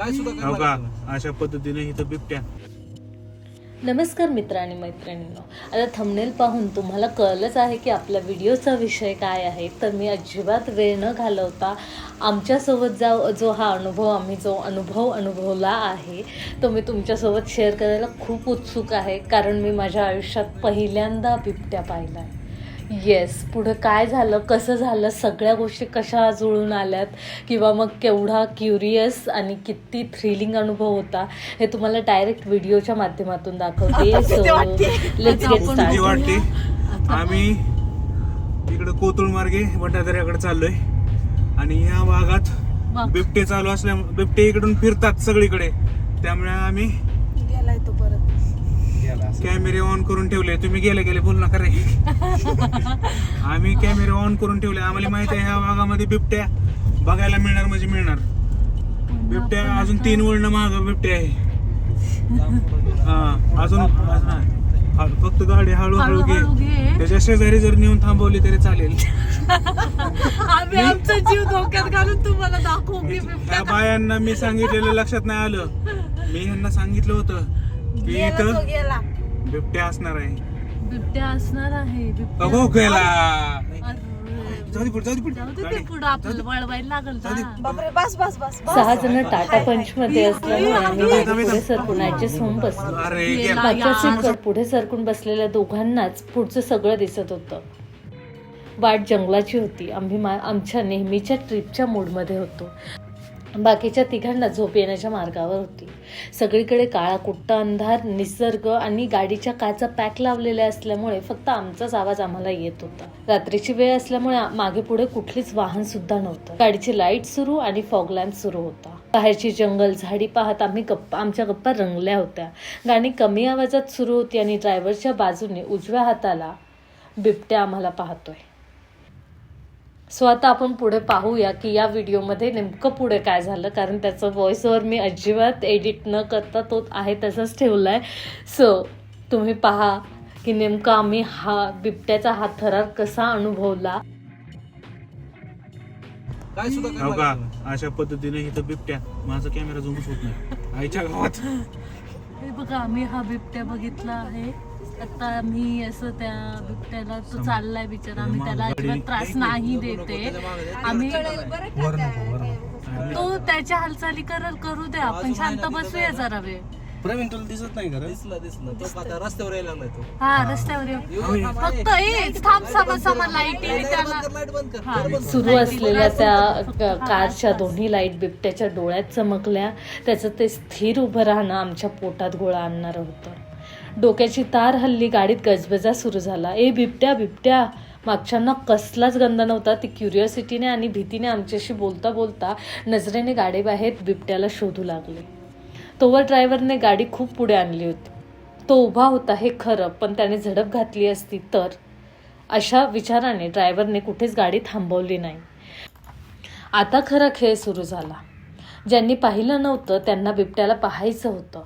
काय सुद्धा हो का. अशा पद्धतीने इथं बिबट्या. नमस्कार मित्र आणि मैत्रिणींनो. आता थंबनेल पाहून तुम्हाला कळलंच आहे की आपल्या व्हिडिओचा विषय काय आहे. तर मी अजिबात वेळ न घालवता आमच्यासोबत जा जो हा अनुभव आम्ही जो अनुभव अनुभवला आहे तो मी तुमच्यासोबत शेअर करायला खूप उत्सुक आहे. कारण मी माझ्या आयुष्यात पहिल्यांदा बिबट्या पाहिला आहे येस पुढं काय झालं कसं झालं सगळ्या गोष्टी कशा जुळून आल्यात किंवा मग केवढा क्युरियस आणि किती थ्रिलिंग अनुभव होता हे तुम्हाला डायरेक्ट व्हिडिओच्या माध्यमातून दाखवते. सो लेट्स गेट भीती स्टार्ट वाटते आम्ही इकडे कोतुळ मार्गे भंडारदऱ्याकडे चाललोय. आणि या भागात बिबटे चालू असल्या बिबटे इकडून फिरतात सगळीकडे. त्यामुळे आम्ही गेलाय तो परत गेला असं. कॅमेरे ऑन करून ठेवले तुम्ही गेले गेले बोल नका रे. आम्ही कॅमेरे ऑन करून ठेवले आम्हाला माहीत आहे ह्या भागामध्ये बिबट्या बघायला मिळणार म्हणजे मिळणार. बिबट्या अजून तीन वळण महाग बिबट्या आहे. हा अजून हा. फक्त गाडी हळूहळू हळूहळू घे. घे. त्याच्या शेजारी जर नेऊन थांबवली तरी चालेल. आम्ही आमचा जीव धोक्यात घालून तुम्हाला दाखवू की बिबट्या त्या बायांना मी सांगितलेलं लक्षात नाही आलं. मी ह्यांना सांगितलं होतं की गेला तो इथं गेला. बिबट्या असणार आहे. बिबट्या असणार आहे बिबट्या अगो गेला अरे, जाऊ दे पुढे जाऊ दे पुढे. जाऊ दे ते गाडी. पुढं आपल्याला वळवायला लागल ना. बापरे बस बस बस बस. सहा जण टाटा पंच मध्ये असल्यामुळे आम्ही पुढे. सरकून ऍडजस्ट होऊन बसलो. अरे गेला. गेला मागच्या यार. सीटवर पुढे सरकून बसलेल्या दोघांनाच पुढचं सगळं दिसत होतं. वाट जंगलाची होती. आम्ही मा आमच्या नेहमीच्या ट्रिपच्या मूडमध्ये होतो. बाकीच्या तिघांना झोप येण्याच्या मार्गावर होती. सगळीकडे काळा कुट्टा अंधार निसर्ग आणि गाडीच्या काचा पॅक लावलेल्या असल्यामुळे फक्त आमचाच आवाज आम्हाला येत होता. रात्रीची वेळ असल्यामुळे मागे पुढे कुठलीच वाहन सुद्धा नव्हतं. गाडीची लाइट सुरू आणि फॉग लॅम्प सुरू होता. बाहेरची जंगल झाडी पाहत आम्ही गप्पा आमच्या गप्पा रंगल्या होत्या. गाणी कमी आवाजात सुरू होती आणि ड्रायव्हरच्या बाजूने उजव्या हाताला बिबट्या आम्हाला पाहतोय. सो आता आपण पुढे पाहूया की या व्हिडिओमध्ये नेमकं पुढे काय झालं कारण त्याचं व्हॉइस ओव्हर मी अजिबात एडिट न करता तो आहे तसाच ठेवला आहे सो तुम्ही पहा की नेमकं आम्ही हा बिबट्याचा हा थरार कसा अनुभवला. काय सुद्धा हो का. अशा पद्धतीने इथं बिबट्या माझा कॅमेरा झूमच होत नाही. आईच्या गावात. हे बघा आम्ही हा बिबट्या बघितला आहे. आता आम्ही असं त्या बिबट्याला तो चाललाय बिचारा आम्ही त्याला अजिबात त्रास नाही देते. आम्ही तो त्याच्या हालचाली करल करू द्या आपण शांत बसूया जरा वेळ. प्रवीण तुला दिसत नाही का दिसलं दिसलं. तो आता रस्त्यावर यायला लागलाय तो. हा रस्त्यावर येऊ. फक्त ए थांब समा समा लाइट त्याला. लाइट बंद कर. हा. सुरू असलेल्या त्या क- कारच्या दोन्ही लाइट बिबट्याच्या डोळ्यात चमकल्या. त्याचं ते स्थिर उभं राहणं आमच्या पोटात गोळा आणणारं होतं. डोक्याची तार हल्ली गाडीत गजबजा सुरू झाला. ए बिबट्या बिबट्या. मागच्यांना कसलाच गंध नव्हता. ती क्युरिओसिटीने आणि भीतीने आमच्याशी बोलता बोलता नजरेने गाडीबाहेर बिबट्याला शोधू लागले. तोवर ड्रायव्हरने गाडी खूप पुढे आणली होती. तो उभा होता हे खरं पण त्याने झडप घातली असती तर? अशा विचाराने ड्रायव्हरने कुठेच गाडी थांबवली नाही. आता खरा खेळ सुरू झाला. ज्यांनी पाहिलं नव्हतं त्यांना बिबट्याला पाहायचं होतं.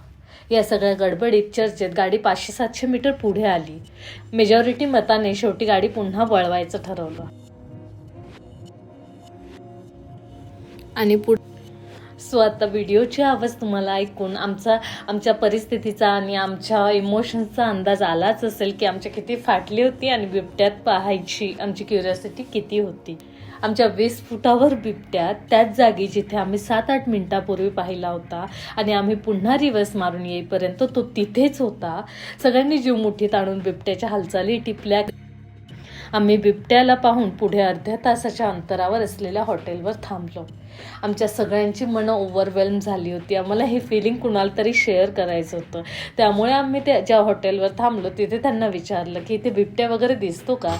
या सगळ्या गडबडीत चर्चेत गाडी पाचशे सातशे मीटर पुढे आली. मेजॉरिटी मताने शेवटी गाडी पुन्हा वळवायचं ठरवलं. आणि पुढे सो आता व्हिडिओची आवाज तुम्हाला ऐकून आमचा आमच्या परिस्थितीचा आणि आमच्या इमोशन्सचा अंदाज आलाच असेल की आमच्या किती फाटली होती आणि बिबट्यात पाहायची आमची क्युरिओसिटी किती होती. आमच्या वीस फुटावर बिबट्या त्याच जागी जिथे आम्ही सात आठ मिनिटापूर्वी पाहिला होता आणि आम्ही पुन्हा रिवर्स मारून येईपर्यंत तो तिथेच होता. सगळ्यांनी जीव मुठीत आणून बिबट्याच्या हालचाली टिपल्या. आम्ही बिबट्याला पाहून पुढे अर्ध्या तासाच्या अंतरावर असलेल्या हॉटेलवर थांबलो. आमच्या सगळ्यांची मनं ओव्हरवेल्म झाली होती. आम्हाला हे फिलिंग कुणाला तरी शेअर करायचं होतं. त्यामुळे आम्ही त्या ज्या हॉटेलवर थांबलो तिथे त्यांना विचारलं की इथे बिबट्या वगैरे दिसतो का?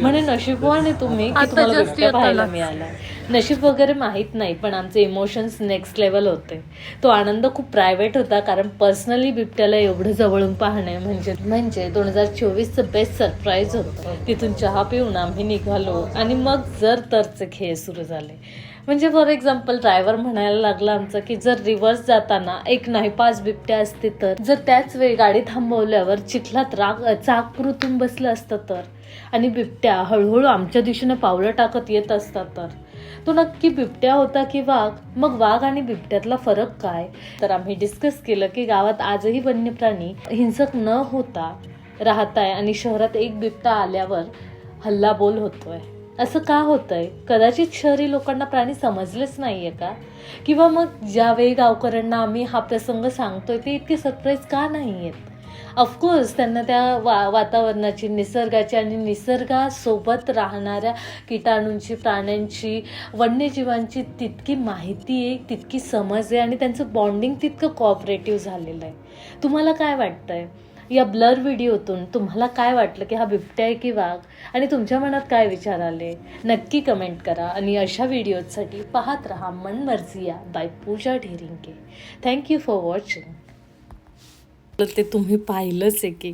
म्हणे नशीबवाने तुम्ही की तुम्हाला बिबट्या. पाहायला मिळाला. नशीब वगैरे माहीत नाही पण आमचे इमोशन्स नेक्स्ट लेवल होते. तो आनंद खूप प्रायव्हेट होता कारण पर्सनली बिबट्याला एवढं जवळून पाहणे म्हणजे म्हणजे दोन हजार चोवीसचं बेस्ट सरप्राईज होतं. तिथून चहा पिऊन आम्ही निघालो आणि मग जर तरचे खेळ सुरू झाले. म्हणजे फॉर एक्झाम्पल ड्रायव्हर म्हणायला लागला आमचं की जर रिव्हर्स जाताना एक नाही पाच बिबट्या असते तर जर त्याच वेळी गाडी थांबवल्यावर चिखलात राग चाक पुरुतून बसलं असतं तर आणि बिबट्या हळूहळू आमच्या दिशेनं पावलं टाकत येत असतात तर. तो नक्की बिबट्या होता की वाघ? मग वाघ आणि बिबट्यातला फरक काय? तर आम्ही डिस्कस केलं की गावात आजही वन्य प्राणी हिंसक न होता राहत आहे आणि शहरात एक बिबटा आल्यावर हल्लाबोल होतोय. असं का होतंय? कदाचित शहरी लोकांना प्राणी समजलेच नाहीये का? किंवा मग ज्यावेळी गावकऱ्यांना आम्ही हा प्रसंग सांगतोय ते इतके सरप्राईज का नाही आहेत ऑफकोर्स त्यांना त्या वा वातावरणाची निसर्गाची आणि निसर्गासोबत राहणाऱ्या किटाणूंची प्राण्यांची वन्यजीवांची तितकी माहिती आहे तितकी समज आहे आणि त्यांचं बॉन्डिंग तितकं कॉपरेटिव्ह झालेलं आहे. तुम्हाला काय वाटतंय? या ब्लर व्हिडिओतून तुम्हाला काय वाटलं की हा बिबट्या आहे की वाघ? आणि तुमच्या मनात काय विचार आले? नक्की कमेंट करा आणि अशा व्हिडिओसाठी पाहत राहा मन मर्जिया by Pooja Dherinke. Thank you for watching ते तुम्ही पाहिलंच आहे की